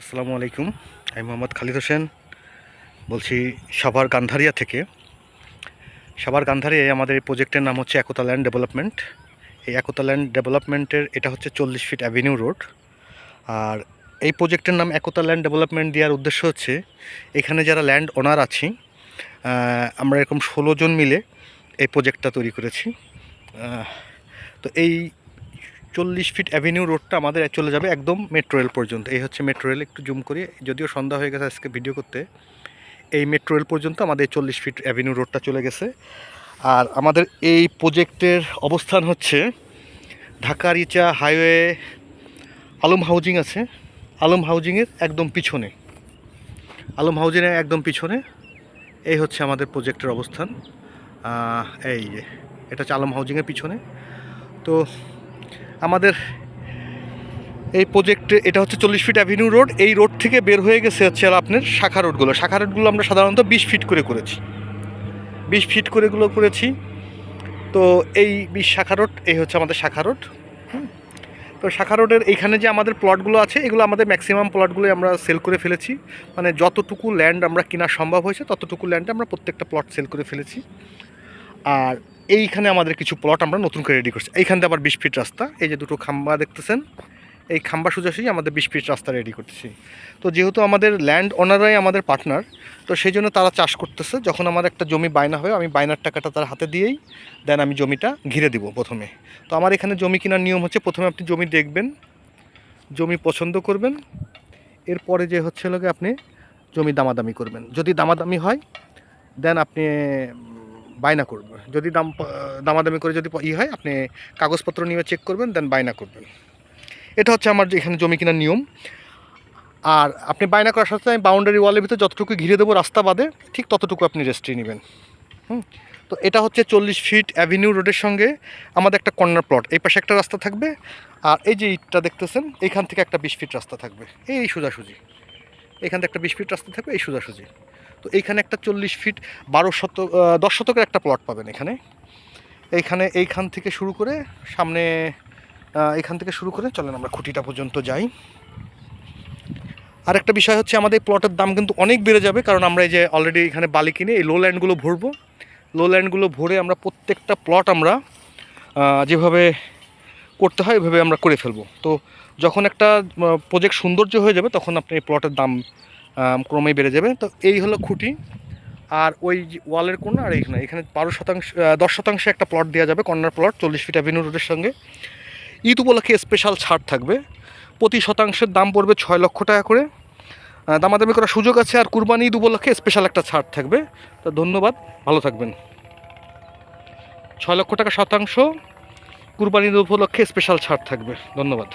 আসসালামু আলাইকুম। আমি মোহাম্মদ খালিদ হোসেন। বলছি সাভার গান্ধারিয়া থেকে। সাভার গান্ধারিয়ায় আমাদের এই প্রজেক্টের নাম হচ্ছে একতা ল্যান্ড ডেভেলপমেন্ট এই একতা ল্যান্ড ডেভেলপমেন্টের এটা হচ্ছে চল্লিশ ফিট অ্যাভিনিউ রোড আর এই প্রজেক্টের নাম একতা ল্যান্ড ডেভেলপমেন্ট দেওয়ার উদ্দেশ্য হচ্ছে, এখানে যারা ল্যান্ড ওনার আছি আমরা এরকম ষোলো জন মিলে এই প্রজেক্টটা তৈরি করেছি। তো এই চল্লিশ ফিট অ্যাভিনিউ রোডটা আমাদের চলে যাবে একদম মেট্রো রেল পর্যন্ত। এই হচ্ছে মেট্রো রেল একটু জুম করি। যদিও সন্ধ্যা হয়ে গেছে আজকে ভিডিও করতে। এই মেট্রো রেল পর্যন্ত আমাদের চল্লিশ ফিট অ্যাভিনিউ রোডটা চলে গেছে। আর আমাদের এই প্রজেক্টের অবস্থান হচ্ছে ঢাকা রিচা হাইওয়ে আলম হাউজিং আছে। আলম হাউজিংয়ের একদম পিছনে। আলম হাউজিংয়ের একদম পিছনে। এই হচ্ছে আমাদের প্রজেক্টের অবস্থান। এই এটা হচ্ছে আলম হাউজিংয়ের পিছনে। তো আমাদের এই প্রজেক্টে এটা হচ্ছে চল্লিশ ফিট অ্যাভিনিউ রোড এই রোড থেকে বের হয়ে গেছে হচ্ছে আপনার শাখা রোডগুলো শাখা রোডগুলো আমরা সাধারণত বিশ ফিট করে করেছি। বিশ ফিট করেগুলো করেছি। তো এই বিশ শাখা রোড এই হচ্ছে আমাদের শাখা রোড। তো শাখা রোডের এইখানে যে আমাদের প্লটগুলো আছে, এগুলো আমাদের ম্যাক্সিমাম প্লটগুলোই আমরা সেল করে ফেলেছি। মানে যতটুকু ল্যান্ড আমরা কেনা সম্ভব হয়েছে, ততটুকু ল্যান্ডে আমরা প্রত্যেকটা প্লট সেল করে ফেলেছি। আর এইখানে আমাদের কিছু প্লট আমরা নতুন করে রেডি করছি। এইখান আবার বিশ ফিট রাস্তা, এই যে দুটো খাম্বা দেখতেছেন, এই খাম্বা সোজাসুজি আমাদের বিশ ফিট রাস্তা রেডি করতেছি। তো যেহেতু আমাদের ল্যান্ড ওনারাই আমাদের পার্টনার তো সেই জন্য তারা চাষ করতেছে। যখন আমার একটা জমি বায়না হয়, আমি বায়নার টাকাটা তার হাতে দিয়েই দেন আমি জমিটা ঘিরে দিব প্রথমে। তো আমার এখানে জমি কেনার নিয়ম হচ্ছে, প্রথমে আপনি জমি দেখবেন, জমি পছন্দ করবেন, এরপরে যে হচ্ছে লোকে আপনি জমি দামাদামি করবেন। যদি দামাদামি হয় দেন আপনি বায়না করবেন। যদি দাম, দামাদামি করে যদি ই হয়, আপনি কাগজপত্র নিয়ে চেক করবেন দেন বায়না করবেন। এটা হচ্ছে আমার এখানে জমি কেনার নিয়ম। আর আপনি বায়না করার সাথে আমি বাউন্ডারি ওয়ালের ভিতরে যতটুকু ঘিরে দেবো রাস্তা বাদে, ঠিক ততটুকু আপনি রেস্ট্রি নেবেন। হুম? তো এটা হচ্ছে চল্লিশ ফিট অ্যাভিনিউ রোডের সঙ্গে আমাদের একটা কর্নার প্লট এই পাশে একটা রাস্তা থাকবে। আর এই যে ইটটা দেখতেছেন, এইখান থেকে একটা বিশ ফিট রাস্তা থাকবে। এই সোজাসুজি। এখান থেকে একটা বিশ ফিট রাস্তা থাকবে, এই সোজাসুজি। তো এইখানে একটা চল্লিশ ফিট বারো শত দশ শতকের একটা প্লট পাবেন এখানে। এইখানে, এইখান থেকে শুরু করে সামনে এখান থেকে শুরু করে চলেন আমরা খুঁটিটা পর্যন্ত যাই। আর একটা বিষয় হচ্ছে আমাদের প্লটের দাম কিন্তু অনেক বেড়ে যাবে, কারণ আমরা এই যে অলরেডি এখানে বালি কিনে এই লো ল্যান্ডগুলো ভরবো। লো ল্যান্ডগুলো ভরে আমরা প্রত্যেকটা প্লট আমরা যেভাবে করতে হয় ওইভাবে আমরা করে ফেলব। তো যখন একটা প্রজেক্ট সৌন্দর্য হয়ে যাবে, তখন আপনি এই প্লটের দাম ক্রমেই বেড়ে যাবে। তো এই হলো খুঁটি। আর ওই ওয়ালের কোণা আর এইখানে এখানে বারো শতাংশ দশ শতাংশে একটা প্লট দেওয়া যাবে কর্নার প্লট চল্লিশ ফিট অ্যাভিনিউ রোডের সঙ্গে। ঈদ উপলক্ষে স্পেশাল ছাড় থাকবে। প্রতি শতাংশের দাম পড়বে ছয় লক্ষ টাকা করে। দামাদামি করার সুযোগ আছে, আর কুরবানি ঈদ উপলক্ষে স্পেশাল একটা ছাড় থাকবে। তো ধন্যবাদ, ভালো থাকবেন। ছয় লক্ষ টাকা শতাংশ, কুরবানি ঈদ উপলক্ষে স্পেশাল ছাড় থাকবে। ধন্যবাদ।